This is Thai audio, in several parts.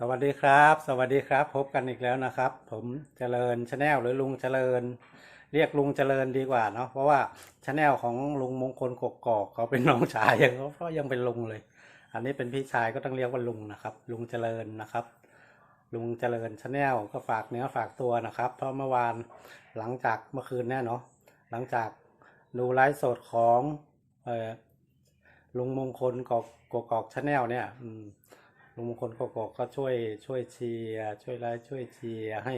สวัสดีครับ สวัสดีครับ พบกันอีกแล้วนะครับ ผมเจริญชาแนลหรือลุงเจริญ เรียกลุงเจริญดีกว่าเนาะเพราะว่าชาแนลของลุงมงคลกกอกเขาเป็นน้องชายยังเขาก็ยังเป็นลุงเลย อันนี้เป็นพี่ชายก็ต้องเรียกว่าลุงนะครับ ลุงเจริญนะครับ ลุงเจริญชาแนลก็ฝากเนื้อฝากตัวนะครับ เพราะเมื่อวานหลังจากเมื่อคืนเนี่ยเนาะหลังจากดูไลฟ์สดของออลุงมงคลกอกกกอกชาแนลเนี่ยอืม ลุงมงคลกกอกก็ช่วยช่วยเชียร์ช่วยไลฟ์ช่วยเชียร์ให้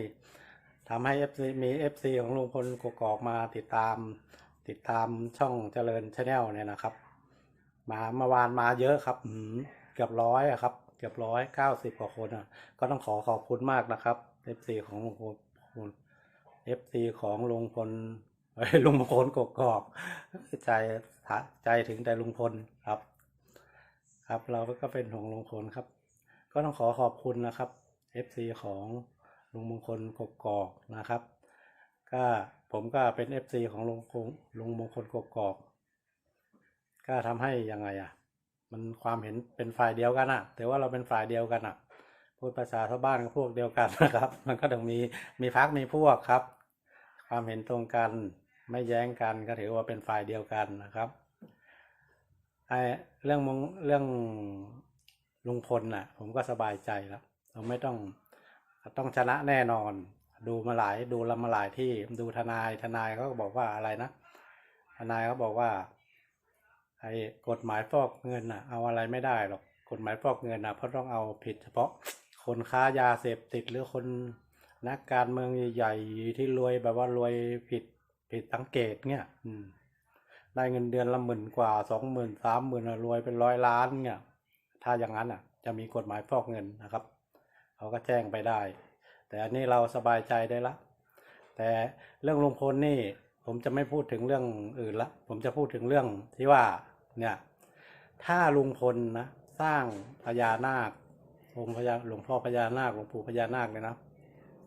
ทำให้ FC มี FC ของลุงพลกกอกมาติดตาม ติดตามช่องเจริญชาแนลเนี่ยนะครับ มาเมื่อวานมาเยอะครับเกือบร้อยอะครับ เกือบร้อยเก้าสิบกว่าคนอะ ก็ต้องขอขอบคุณมากนะครับ FC ของลุงพล FC ของลุงพลเอ้ลุงมงคลกกอกใจใจถึงแต่ลุงพลครับ ครับเราก็เป็นของลุงพลครับ ก็ต้องขอขอบคุณนะครับ FC ของลุงมงคลกกอกนะครับ ก็ผมก็เป็น FC ของลุงคงลุงมงคลกกอก ก็ทำให้ยังไงอะ มันความเห็นเป็นฝ่ายเดียวกันอะแต่ว่าเราเป็นฝ่ายเดียวกันอะ พูดภาษาชาวบ้านก็พวกเดียวกันนะครับ มันก็ต้องมีมีพักมีพวกครับ ความเห็นตรงกันไม่แย้งกันก็ถือว่าเป็นฝ่ายเดียวกันนะครับไอเรื่องมงเรื่อง ลุงพลน่ะ ผมก็สบายใจแล้วเราไม่ต้องต้องชนะแน่นอน ดูมาหลายดูละมาหลายที่ดูทนายทนายเขาก็บอกว่าอะไรนะทนายเขาบอกว่าไอ้กฎหมายฟอกเงินน่ะ เอาอะไรไม่ได้หรอกกฎหมายฟอกเงินน่ะเพราะต้องเอาผิดเฉพาะคนค้ายาเสพติดหรือคนนักการเมืองใหญ่ที่รวยแบบว่ารวยผิดผิดสังเกตเนี่ย อืมได้เงินเดือนละหมื่นกว่าสองหมื่นสามหมื่นรวยเป็นร้อยล้านเนี่ย ถ้าอย่างนั้นอะจะมีกฎหมายฟอกเงินนะครับเขาก็แจ้งไปได้ แต่อันนี้เราสบายใจได้ละ แต่เรื่องลุงพลนี่ผมจะไม่พูดถึงเรื่องอื่นละ ผมจะพูดถึงเรื่องที่ว่าเนี่ยถ้าลุงพลนะสร้างพญานาคองค์พญาหลวงพ่อพญานาคหลวงปู่พญานาคเลยนะ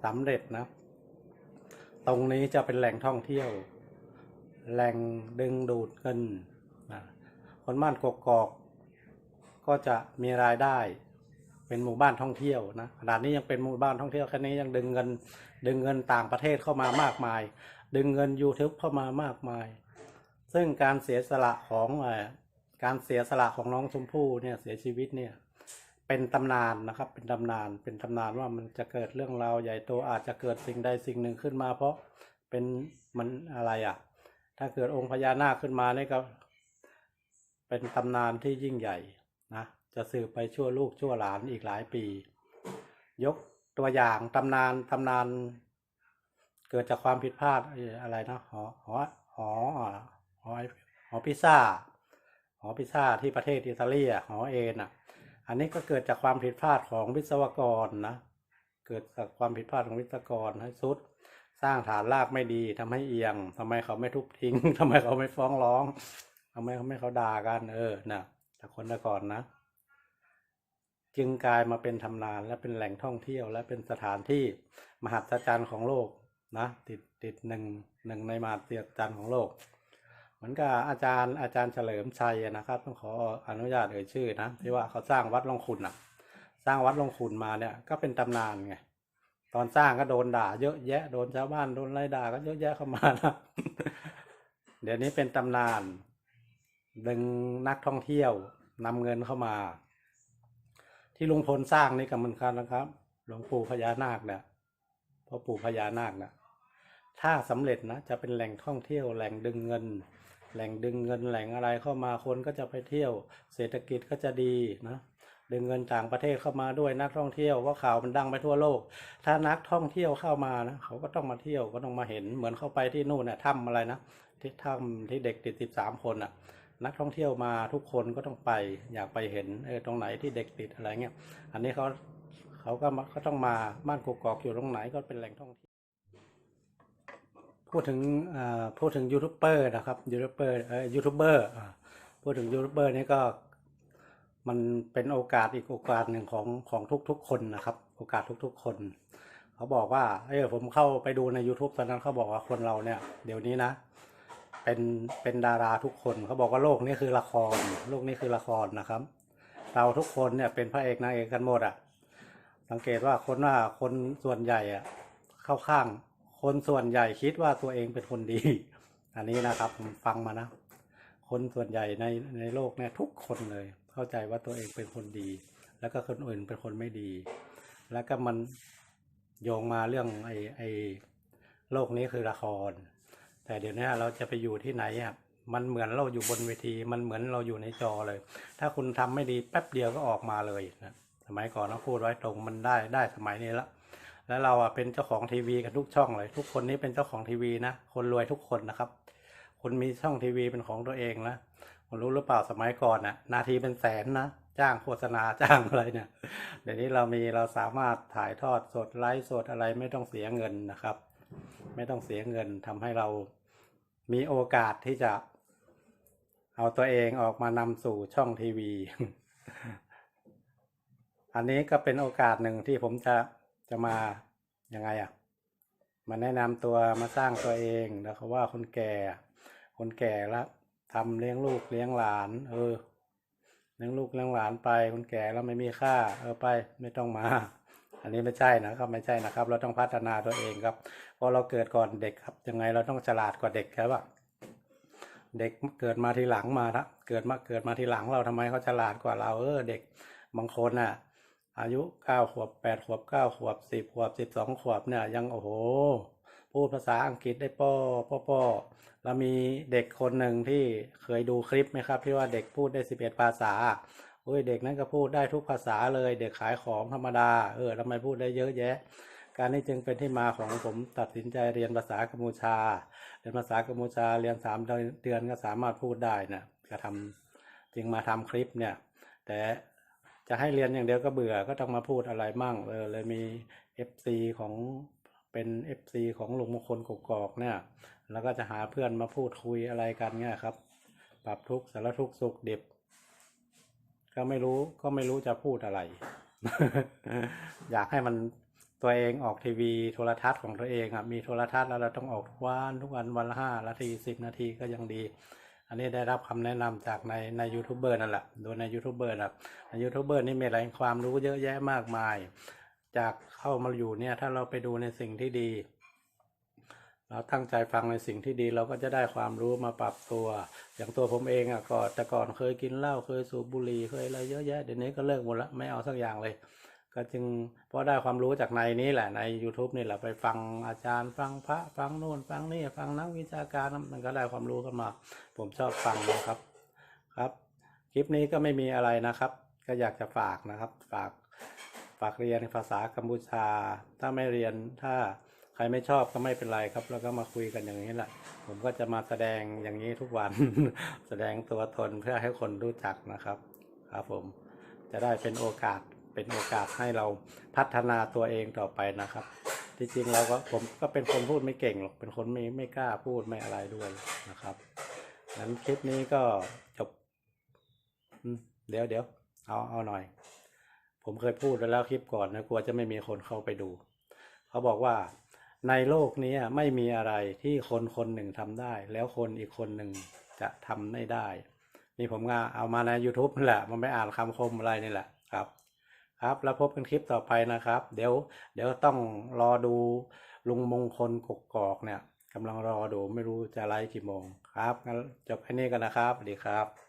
สำเร็จนะ ตรงนี้จะเป็นแหล่งท่องเที่ยว แหล่งดึงดูดเงินนะคนบ้านกกอก ก็จะมีรายได้ เป็นหมู่บ้านท่องเที่ยวนะขนาดนี้ยังเป็นหมู่บ้านท่องเที่ยวแค่นี้ยังดึงเงิน ดึงเงินต่างประเทศเข้ามามากมาย ดึงเงิน YouTube เข้ามามากมาย ซึ่งการเสียสละของอการเสียสละของน้องชมพู่เนี่ยเสียชีวิตเนี่ยเป็นตำนานนะครับ เป็นตำนาน เป็นตำนานว่ามันจะเกิดเรื่องราวใหญ่โตอาจจะเกิดสิ่งใดสิ่งหนึ่งขึ้นมา เพราะเป็นมันอะไรอะ ถ้าเกิดองค์พญานาคขึ้นมานี่ก็เป็นตำนานที่ยิ่งใหญ่ จะสืบไปชั่วลูกชั่วหลานอีกหลายปี ยกตัวอย่างตำนานตำนาน เกิดจากความผิดพลาดอะไรนะหอหอหอหอหอพิซซ่าหอพิซซ่าที่ประเทศอิตาลีอะหอเอ็นอะ อันนี้ก็เกิดจากความผิดพลาดของวิศวกรนะเกิดจากความผิดพลาดของวิศวกรให้สุด สร้างฐานรากไม่ดีทำให้เอียงทำไมเขาไม่ทุบทิ้งทำไมเขาไม่ฟ้องร้องทำไมเขาไม่เขาด่ากันเออนะแต่คนแต่ก่อนนะ จึงกลายมาเป็นทำนานและเป็นแหล่งท่องเที่ยว และเป็นสถานที่มหัศจรรย์ของโลกนะติดติดหนึ่งหนึ่งในมหัศจรรย์ของโลก เหมือนกับอาจารย์อาจารย์เฉลิมชัยนะครับ ต้องขออนุญาตเอ่ยชื่อนะที่ว่าเขาสร้างวัดลงขุนอะ สร้างวัดลงขุนมาเนี่ยก็เป็นตำนานไงตอนสร้างก็โดนด่า เยอะแยะโดนชาวบ้านโดนไล่ด่าก็เยอะแยะเข้ามานะเดี๋ยวนี้เป็นตำนานดึงนักท่องเที่ยวนำเงินเข้ามา ที่ลุงพลสร้างนี่ก็เหมือนกันนะครับ หลวงปู่พญานาคเนี่ยพ่อปู่พญานาคเนี่ยถ้าสำเร็จนะจะเป็นแหล่งท่องเที่ยวแหล่งดึงเงิน แหล่งดึงเงินแหล่งอะไรเข้ามาคนก็จะไปเที่ยว เศรษฐกิจก็จะดีนะดึงเงินต่างประเทศเข้ามาด้วยนักท่องเที่ยวเพราะข่าวมันดังไปทั่วโลก ถ้านักท่องเที่ยวเข้ามานะเขาก็ต้องมาเที่ยวก็ต้องมาเห็นเหมือนเข้าไปที่นู่นน่ะถ้ำอะไรนะที่ถ้ำที่เด็กติดสิบสามคนน่ะ นักท่องเที่ยวมาทุกคนก็ต้องไปอยากไปเห็นเออตรงไหนที่เด็กติดอะไรเงี้ยอันนี้เขาเขาก็มาก็ต้องมาบ้านกกอกอยู่ตรงไหนก็เป็นแหล่งท่องเที่ยวพูดถึงอ่าพูดถึงยูทูบเบอร์นะครับยูทูบเบอร์เออยูทูบเบอร์อ่าพูดถึงยูทูบเบอร์นี่ก็มันเป็นโอกาสอีกโอกาสหนึ่งของของทุกๆคนนะครับ โอกาสทุกๆคน เขาบอกว่าเออผมเข้าไปดูใน YouTube ตอนนั้นเขาบอกว่าคนเราเนี่ย เดี๋ยวนี้นะ เป็นเป็นดาราทุกคนเขาบอกว่าโลกนี้คือละคร โลกนี้คือละครนะครับ เราทุกคนเนี่ยเป็นพระเอกนางเอกกันหมดอะสังเกตว่าคนว่าคนส่วนใหญ่อะเข้าข้าง คนส่วนใหญ่คิดว่าตัวเองเป็นคนดี อันนี้นะครับฟังมานะ คนส่วนใหญ่ในในโลกเนี่ยทุกคนเลย เข้าใจว่าตัวเองเป็นคนดี แล้วก็คนอื่นเป็นคนไม่ดี แล้วก็มันโยงมาเรื่องไอ้ไอ้โลกนี้คือละคร แต่เดี๋ยวนี้เราจะไปอยู่ที่ไหนอะมันเหมือนเราอยู่บนเวที มันเหมือนเราอยู่ในจอเลย ถ้าคุณทำไม่ดีแป๊บเดียวก็ออกมาเลยนะสมัยก่อนเราพูดไว้ตรงมันได้ได้สมัยนี้ละแล้วเราอะเป็นเจ้าของทีวีกันทุกช่องเลย ทุกคนนี้เป็นเจ้าของทีวีนะคนรวยทุกคนนะครับคุณมีช่องทีวีเป็นของตัวเองนะคุณรู้หรือเปล่าสมัยก่อนน่ะ นาทีเป็นแสนนะจ้างโฆษณาจ้างอะไรเนี่ยเดี๋ยวนี้เรามีเราสามารถถ่ายทอดสดไลฟ์สดอะไรไม่ต้องเสียเงินนะครับ ไม่ต้องเสียเงินทำให้เรา มีโอกาสที่จะเอาตัวเองออกมานำสู่ช่องทีวี อันนี้ก็เป็นโอกาสหนึ่งที่ผมจะจะมายังไงอะ่ะมาแนะนำตัวมาสร้างตัวเองแล้วเขาว่าคนแก่ คนแก่แล้วทำเลี้ยงลูกเลี้ยงหลาน เออเลี้ยงลูกเลี้ยงหลานไปคนแก่แล้วไม่มีค่า เออไปไม่ต้องมา อันนี้ไม่ใช่นะครับ ไม่ใช่นะครับ เราต้องพัฒนาตัวเองครับ พราะเราเกิดก่อนเด็กครับยังไงเราต้องฉลาดกว่าเด็กครับว่าเด็กเกิดมาทีหลังมาละเกิดมาเกิดมาทีหลังเราทำไมเขาฉลาดกว่าเราเออเด็กบางคนน่ะ อายุเก้าขวบแปดขวบเก้าขวบสิบขวบสิบสองขวบเนี่ย ยังโอ้โหพูดภาษาอังกฤษได้ป้อป้อป้อแล้วมีเด็กคนหนึ่งที่เคยดูคลิปไหมครับ ที่ว่าเด็กพูดได้สิบเอ็ดภาษาโอ้ยเด็กนั้นก็พูดได้ทุกภาษาเลย เด็กขายของธรรมดา เออทำไมพูดได้เยอะแยะ การนี้จึงเป็นที่มาของผมตัดสินใจเรียนภาษากัมพูชา เรียนภาษากัมพูชาเรียนสามเดือนก็สามารถพูดได้นะก็ทำจึงมาทำคลิปเนี่ย แต่จะให้เรียนอย่างเดียวก็เบื่อก็ต้องมาพูดอะไรมั่งเออเลยมี FC ของเป็น FC ของลุงมงคลกกอกเนี่ย แล้วก็จะหาเพื่อนมาพูดคุยอะไรกันเนี่ยครับ ปรับทุกสารทุกสุขดิบก็ไม่รู้ก็ไม่รู้จะพูดอะไร อยากให้มัน ตัวเองออกทีวีโทรทัศน์ของตัวเองอะมีโทรทัศน์แล้วเราต้องออกทุกวันทุกวันวันละห้านาทีสิบนาทีก็ยังดี อันนี้ได้รับคำแนะนำจากในในยูทูบเบอร์นั่นแหละดูในยูทูบเบอร์นะในยูทูบเบอร์นี่มีอะไรความรู้เยอะแยะมากมาย จากเข้ามาอยู่เนี่ยถ้าเราไปดูในสิ่งที่ดี เราตั้งใจฟังในสิ่งที่ดีเราก็จะได้ความรู้มาปรับตัว อย่างตัวผมเองอะก็แต่ก่อนเคยกินเหล้าเคยสูบบุหรี่เคยอะไรเยอะแยะเดี๋ยวนี้ก็เลิกหมดละไม่เอาสักอย่างเลย ก็จึงเพราะได้ความรู้จากในนี้แหละใน YouTube นี่แหละไปฟังอาจารย์ ฟังพระ ฟังโน่นฟังนี่ฟังนักวิชาการมันก็ได้ความรู้กันมา ผมชอบฟังนะครับครับ คลิปนี้ก็ไม่มีอะไรนะครับ ก็อยากจะฝากนะครับฝากฝากเรียนภาษากัมพูชา ถ้าไม่เรียนถ้าใครไม่ชอบก็ไม่เป็นไรครับ แล้วก็มาคุยกันอย่างนี้แหละ ผมก็จะมาแสดงอย่างนี้ทุกวัน แสดงตัวตนเพื่อให้คนรู้จักนะครับ ครับผมจะได้เป็นโอกาส เป็นโอกาสให้เราพัฒนาตัวเองต่อไปนะครับ ที่จริงเราก็ผมก็เป็นคนพูดไม่เก่งหรอกเป็นคนไม่ไม่กล้าพูดไม่อะไรด้วยนะครับงั้นคลิปนี้ก็จบเดี๋ยวเดี๋ยวเอาเอาหน่อย ผมเคยพูดไปแล้วคลิปก่อนนะกลัวจะไม่มีคนเข้าไปดู เขาบอกว่าในโลกนี้ไม่มีอะไรที่คนคนหนึ่งทำได้ แล้วคนอีกคนหนึ่งจะทำไม่ได้ นี่ผมก็เอามาใน YouTube นั่แหละ มันไม่อ่านคำคมอะไรนี่แหละครับ ครับ แล้วพบกันคลิปต่อไปนะครับ เดี๋ยว เดี๋ยวต้องรอดูลุงมงคลกกอกเนี่ยกำลังรอดูไม่รู้จะไลฟ์กี่โมงครับงั้นจบแค่นี้กันนะครับสวัสดีครับ